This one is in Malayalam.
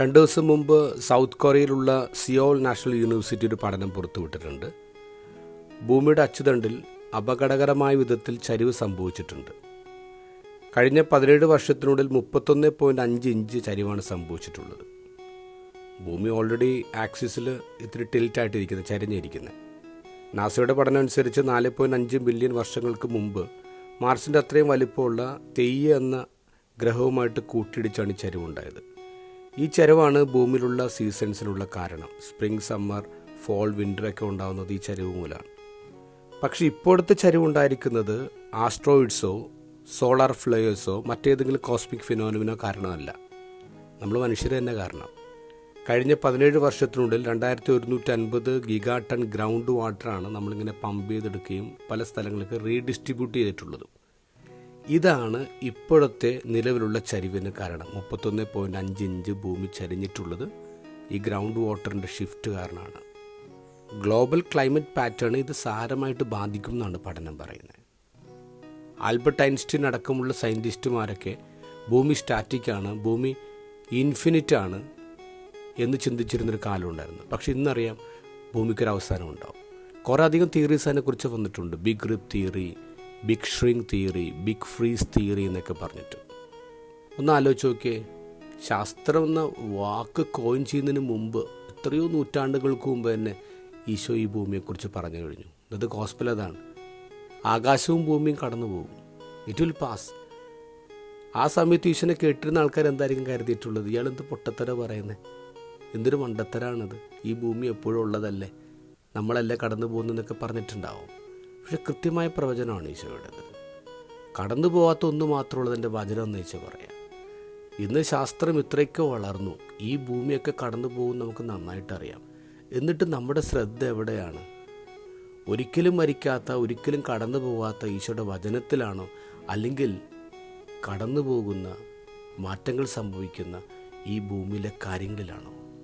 രണ്ട് ദിവസം മുമ്പ് സൗത്ത് കൊറിയയിലുള്ള സിയോൾ നാഷണൽ യൂണിവേഴ്സിറ്റി ഒരു പഠനം പുറത്തുവിട്ടിട്ടുണ്ട്. ഭൂമിയുടെ അച്ചുതണ്ടിൽ അപകടകരമായ വിധത്തിൽ ചരിവ് സംഭവിച്ചിട്ടുണ്ട്. കഴിഞ്ഞ പതിനേഴ് വർഷത്തിനുള്ളിൽ മുപ്പത്തൊന്ന് പോയിന്റ് അഞ്ച് ഇഞ്ച് ചരിവാണ് സംഭവിച്ചിട്ടുള്ളത്. ഭൂമി ഓൾറെഡി ആക്സിസിൽ ഇത്തിരി ടിൽറ്റായിട്ടിരിക്കുന്നത് ചരിഞ്ഞിരിക്കുന്നത് നാസയുടെ പഠനം അനുസരിച്ച് നാല് പോയിന്റ് അഞ്ച് ബില്യൺ വർഷങ്ങൾക്ക് മുമ്പ് മാർസിന്റെ അത്രയും വലിപ്പമുള്ള തെയ്യ എന്ന ഗ്രഹവുമായിട്ട് കൂട്ടിയിടിച്ചാണ് ചരിവുണ്ടായത്. ഈ ചരിവാണ് ഭൂമിയിലുള്ള സീസൺസിനുള്ള കാരണം. സ്പ്രിംഗ് സമ്മർ ഫോൾ വിന്റർ ഒക്കെ ഉണ്ടാകുന്നത് ഈ ചരിവ് മൂലമാണ് പക്ഷേ ഇപ്പോഴത്തെ ചരിവ് ഉണ്ടായിരിക്കുന്നത് ആസ്ട്രോയിഡ്സോ സോളാർ ഫ്ലെയേഴ്സോ മറ്റേതെങ്കിലും കോസ്മിക് ഫിനോമിനോ കാരണമല്ല. നമ്മൾ മനുഷ്യർ തന്നെ കാരണം. കഴിഞ്ഞ പതിനേഴ് വർഷത്തിനുള്ളിൽ രണ്ടായിരത്തി ഒരുന്നൂറ്റി അൻപത് ഗിഗാ ടൺ ഗ്രൗണ്ട് വാട്ടറാണ് നമ്മളിങ്ങനെ പമ്പ് ചെയ്തെടുക്കുകയും പല സ്ഥലങ്ങൾക്ക് റീഡിസ്ട്രിബ്യൂട്ട് ചെയ്തിട്ടുള്ളത്. ഇതാണ് ഇപ്പോഴത്തെ നിലവിലുള്ള ചരിവിന് കാരണം. മുപ്പത്തൊന്ന് പോയിന്റ് അഞ്ച് ഇഞ്ച് ഭൂമി ചരിഞ്ഞിട്ടുള്ളത് ഈ ഗ്രൗണ്ട് വാട്ടറിന്റെ ഷിഫ്റ്റ് കാരണമാണ്. ഗ്ലോബൽ ക്ലൈമറ്റ് പാറ്റേൺ ഇത് സാരമായിട്ട് ബാധിക്കും എന്നാണ് പഠനം പറയുന്നത്. ആൽബർട്ട് ഐൻസ്റ്റീൻ അടക്കമുള്ള സയന്റിസ്റ്റുമാരൊക്കെ ഭൂമി സ്റ്റാറ്റിക്കാണ് ഭൂമി ഇൻഫിനിറ്റ് ആണ് എന്ന് ചിന്തിച്ചിരുന്നൊരു കാലം ഉണ്ടായിരുന്നു. പക്ഷെ ഇന്നറിയാം ഭൂമിക്കൊരു അവസാനം ഉണ്ടാവും. കുറേ അധികം തിയറീസ് അതിനെക്കുറിച്ച് വന്നിട്ടുണ്ട്. Big rip theory big shrink theory big freeze theory എന്നൊക്കെ പറഞ്ഞിട്ട്. ഒന്ന് ആലോചിച്ച് നോക്കിയേ ശാസ്ത്രം എന്ന വാക്ക് കോയിൻ ചെയ്യുന്നതിന് മുമ്പ് എത്രയോ നൂറ്റാണ്ടുകൾക്ക് മുമ്പ് തന്നെ ഈശോ ഈ ഭൂമിയെക്കുറിച്ച് പറഞ്ഞു കഴിഞ്ഞു. അത് ഗോസ്പൽ അതാണ്. ആകാശവും ഭൂമിയും കടന്നു പോകും ഇറ്റ് വിൽ പാസ് ആ സമയത്ത് ഈശോനെ കേട്ടിരുന്ന ആൾക്കാർ എന്തായിരിക്കും കരുതിയിട്ടുള്ളത്? ഇയാൾ എന്ത് പൊട്ടത്തര പറയുന്നത് എന്തൊരു മണ്ടത്തരാണിത്? ഈ ഭൂമി എപ്പോഴും ഉള്ളതല്ലേ? നമ്മളല്ലേ കടന്നു പോകുന്നതെന്നൊക്കെ പറഞ്ഞിട്ടുണ്ടാവും. പക്ഷെ കൃത്യമായ പ്രവചനമാണ് ഈശോയുടേത് കടന്നു പോകാത്ത ഒന്ന് മാത്രമുള്ളതിന്റെ വചനം എന്ന് ഈശോ പറയാം. ഇന്ന് ശാസ്ത്രം ഇത്രയ്ക്കോ വളർന്നു ഈ ഭൂമിയൊക്കെ കടന്നു പോകും നമുക്ക് നന്നായിട്ടറിയാം എന്നിട്ട് നമ്മുടെ ശ്രദ്ധ എവിടെയാണ്? ഒരിക്കലും മരിക്കാത്ത ഒരിക്കലും കടന്നു പോകാത്ത ഈശോയുടെ വചനത്തിലാണോ? അല്ലെങ്കിൽ കടന്നു പോകുന്ന മാറ്റങ്ങൾ സംഭവിക്കുന്ന ഈ ഭൂമിയിലെ കാര്യങ്ങളിലാണോ?